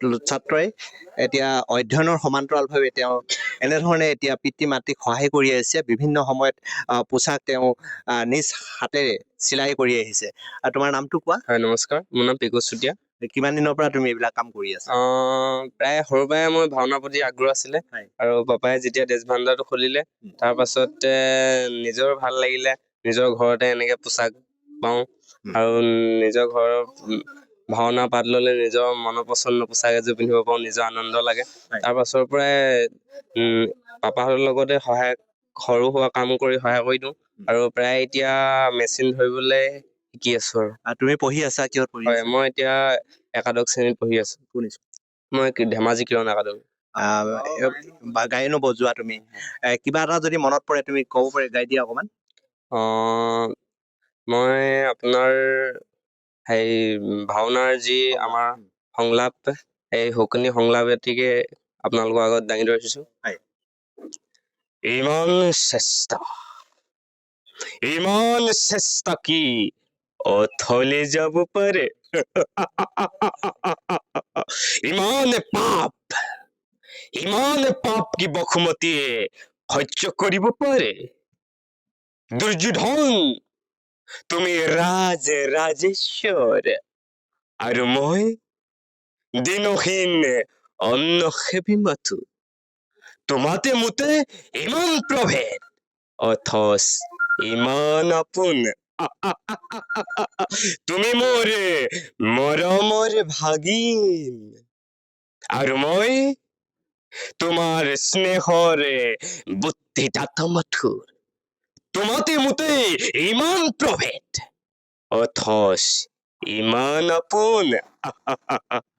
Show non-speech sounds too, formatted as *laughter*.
ছাত্ৰই এতিয়া অধ্যয়নৰ সমান্তৰালভাৱে তেওঁ এনেধৰণে এতিয়া পিতৃ মাতৃক সহায় কৰি আহিছে। বিভিন্ন সময়ত পোচাক তেওঁ নিজ হাতেৰে চিলাই কৰি আহিছে। আৰু তোমাৰ নামটো কোৱা? হয় নমস্কাৰ। মোৰ নাম পিকু চুতীয়া। কিমান দিনৰ পৰা তুমি এইবিলাক কাম কৰি আছা? প্ৰায় সৰুৰ পৰাই মোৰ ভাওনাৰ প্ৰতি আগ্ৰহ আছিলে। আৰু পাপাই যেতিয়া দেশ ভাণ্ডাৰটো খুলিলে। তাৰ পাছতে নিজৰ ভাল লাগিলে নিজৰ ঘৰতে এনেকে পোচাক পাওঁ। আৰু নিজৰ ঘৰৰ ভাওনা পাত ল'লে নিজৰ মনৰ পচন্দৰ পোচাক এযোৰ পিন্ধিব পাৰোঁ নিজৰ আনন্দ লাগে। তাৰ পাছৰ পৰাই পাপাহঁতৰ লগতে সহায় সৰু সুৰা কাম কৰি সহায় কৰি দিওঁ। আৰু প্ৰায় এতিয়া মেচিন ধৰিবলৈ শিকি আছো আৰু। তুমি পঢ়ি আছা? কিহত পঢ়ি হয় মই এতিয়া একাদশ শ্ৰেণীত পঢ়ি আছো। কোন মই ধেমাজি কিৰণ একাডেমি। আহ, এ- বা গায়নো বজোৱা তুমি। কিবা এটা যদি মনত পৰে তুমি ক'ব পাৰি গাই দিয়া অকমান আহ, মই আপোনাৰ হেৰি ভাওনাৰ যি আমাৰ সংলাপ এই শকুনি সংলাপ এটিকে আপোনালোকৰ আগত দাঙি ধৰিছো ইমান চেষ্টা ইমান চেষ্টা কি অথলে যাব পাৰে? ইমান পাপ ইমান পাপ কি বসুমতীয়ে সহ্য কৰিব পাৰে? দুৰ্যোধন তুমি ৰাজ ৰাজেশ্বৰ আৰু মই দিনহীন অন্নসেৱী মাথো। তোমাতে মোতে ইমান প্ৰভেদ অথচ ইমান আপোন। তুমি মোৰ মৰমৰ ভাগিন। আৰু মই তোমাৰ স্নেহৰ বুদ্ধিদাত মাথোৰ তোমাতে মতে ইমান প্রভেদ। অথস ইমান আপোন। *laughs*